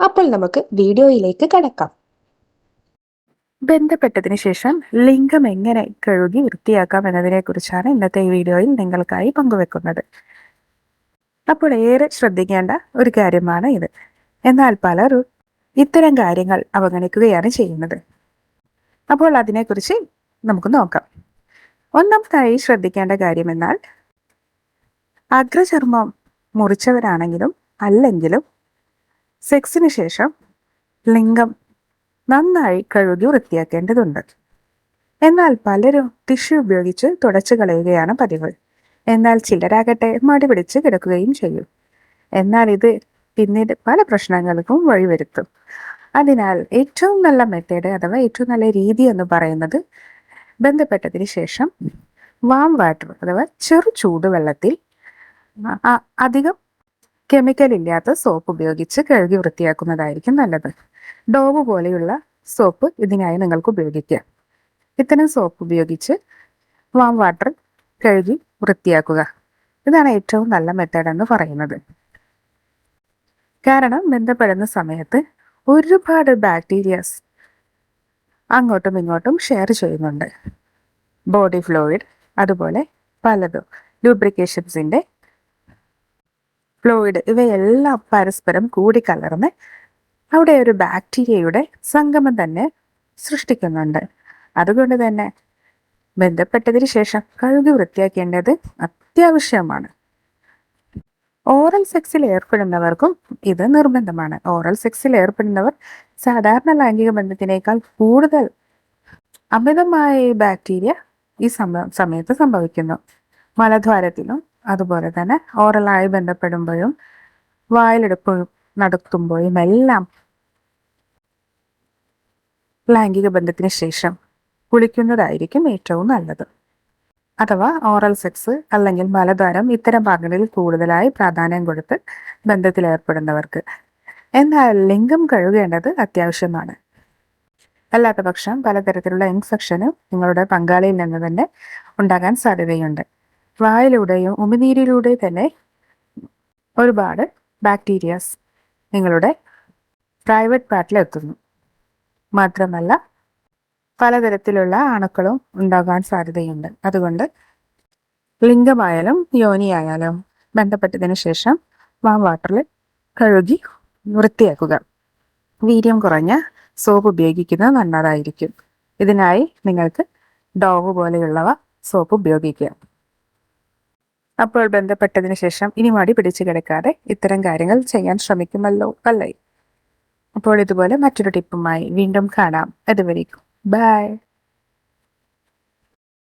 അപ്പോൾ നമുക്ക് വീഡിയോയിലേക്ക് കടക്കാം. ബന്ധപ്പെട്ടതിന് ശേഷം ലിംഗം എങ്ങനെ കഴുകി വൃത്തിയാക്കാം എന്നതിനെ കുറിച്ചാണ് ഇന്നത്തെ ഈ വീഡിയോയിൽ നിങ്ങൾക്കായി പങ്കുവെക്കുന്നത്. അപ്പോൾ ഏറെ ശ്രദ്ധിക്കേണ്ട ഒരു കാര്യമാണ് ഇത്. എന്നാൽ പലരും ഇത്തരം കാര്യങ്ങൾ അവഗണിക്കുകയാണ് ചെയ്യുന്നത്. അപ്പോൾ അതിനെക്കുറിച്ച് നമുക്ക് നോക്കാം. ഒന്നാമതായി ശ്രദ്ധിക്കേണ്ട കാര്യം എന്നാൽ അഗ്രചർമ്മം മുറിച്ചവരാണെങ്കിലും അല്ലെങ്കിലും സെക്സിന് ശേഷം ലിംഗം നന്നായി കഴുകി വൃത്തിയാക്കേണ്ടതുണ്ട്. എന്നാൽ പലരും ടിഷ്യൂ ഉപയോഗിച്ച് തുടച്ചു കളയുകയാണ് പതിവ്. എന്നാൽ ചിലരാകട്ടെ മടി പിടിച്ച് കിടക്കുകയും ചെയ്യും. എന്നാൽ ഇത് പിന്നീട് പല പ്രശ്നങ്ങൾക്കും വഴിവരുത്തും. അതിനാൽ ഏറ്റവും നല്ല മെത്തേഡ് അഥവാ ഏറ്റവും നല്ല രീതി എന്ന് പറയുന്നത് ബന്ധപ്പെട്ടതിന് ശേഷം വാം വാട്ടർ അഥവാ ചെറു ചൂടുവെള്ളത്തിൽ അധികം കെമിക്കൽ ഇല്ലാത്ത സോപ്പ് ഉപയോഗിച്ച് കഴുകി വൃത്തിയാക്കുന്നതായിരിക്കും നല്ലത്. ഡോവ് പോലെയുള്ള സോപ്പ് ഇതിനായി നിങ്ങൾക്ക് ഉപയോഗിക്കാം. ഇത്തരം സോപ്പ് ഉപയോഗിച്ച് വാം വാട്ടർ കഴുകി വൃത്തിയാക്കുക. ഇതാണ് ഏറ്റവും നല്ല മെത്തേഡ് എന്ന് പറയുന്നത്. കാരണം ബന്ധപ്പെടുന്ന സമയത്ത് ഒരുപാട് ബാക്ടീരിയസ് അങ്ങോട്ടും ഇങ്ങോട്ടും ഷെയർ ചെയ്യുന്നുണ്ട്. ബോഡി ഫ്ലോയിഡ് അതുപോലെ പലതും. ലൂബ്രിക്കേഷൻസിന്റെ ഫ്ലൂയിഡ് ഇവയെല്ലാം പരസ്പരം കൂടിക്കലർന്ന് അവിടെ ഒരു ബാക്ടീരിയയുടെ സംഗമം തന്നെ സൃഷ്ടിക്കുന്നുണ്ട്. അതുകൊണ്ട് തന്നെ ബന്ധപ്പെട്ടതിന് ശേഷം കഴുകി വൃത്തിയാക്കേണ്ടത് അത്യാവശ്യമാണ്. ഓറൽ സെക്സിൽ ഏർപ്പെടുന്നവർക്കും ഇത് നിർബന്ധമാണ്. ഓറൽ സെക്സിൽ ഏർപ്പെടുന്നവർ സാധാരണ ലൈംഗിക ബന്ധത്തിനേക്കാൾ കൂടുതൽ അമിതമായ ബാക്ടീരിയ ഈ സമ സമയത്ത് സംഭവിക്കുന്നു. മലദ്വാരത്തിലും അതുപോലെ തന്നെ ഓറലായി ബന്ധപ്പെടുമ്പോഴും വായിലെടുപ്പ് നടത്തുമ്പോഴും എല്ലാം ലൈംഗിക ബന്ധത്തിന് ശേഷം കുളിക്കുന്നതായിരിക്കും ഏറ്റവും നല്ലത്. അഥവാ ഓറൽ സെക്സ് അല്ലെങ്കിൽ മലദ്വാരം ഇത്തരം ഭാഗങ്ങളിൽ കൂടുതലായി പ്രാധാന്യം കൊടുത്ത് ബന്ധത്തിലേർപ്പെടുന്നവർക്ക് എന്നാൽ ലിംഗം കഴുകേണ്ടത് അത്യാവശ്യമാണ്. അല്ലാത്ത പക്ഷം പലതരത്തിലുള്ള ഇൻഫെക്ഷനും നിങ്ങളുടെ പങ്കാളിയിൽ നിന്ന് തന്നെ ഉണ്ടാകാൻ സാധ്യതയുണ്ട്. വായിലൂടെയും ഉമിനീരിലൂടെ തന്നെ ഒരുപാട് ബാക്ടീരിയാസ് നിങ്ങളുടെ പ്രൈവറ്റ് പാർട്ടിൽ എത്തുന്നു. മാത്രമല്ല പലതരത്തിലുള്ള അണുക്കളും ഉണ്ടാകാൻ സാധ്യതയുണ്ട്. അതുകൊണ്ട് ലിംഗമായാലും യോനിയായാലും ബന്ധപ്പെട്ടതിന് ശേഷം വാം വാട്ടറിൽ കഴുകി വൃത്തിയാക്കുക. വീര്യം കുറഞ്ഞ സോപ്പ് ഉപയോഗിക്കുന്നത് നല്ലതായിരിക്കും. ഇതിനായി നിങ്ങൾക്ക് ഡോവ് പോലെയുള്ളവ സോപ്പ് ഉപയോഗിക്കുക അപ്പോൾ ബന്ധപ്പെട്ടതിന് ശേഷം ഇനി മടി പിടിച്ചു കിടക്കാതെ ഇത്തരം കാര്യങ്ങൾ ചെയ്യാൻ ശ്രമിക്കുമല്ലോ അല്ലേ? അപ്പോൾ ഇതുപോലെ മറ്റൊരു ടിപ്പുമായി വീണ്ടും കാണാം. അതുവരേക്കും. ബൈ.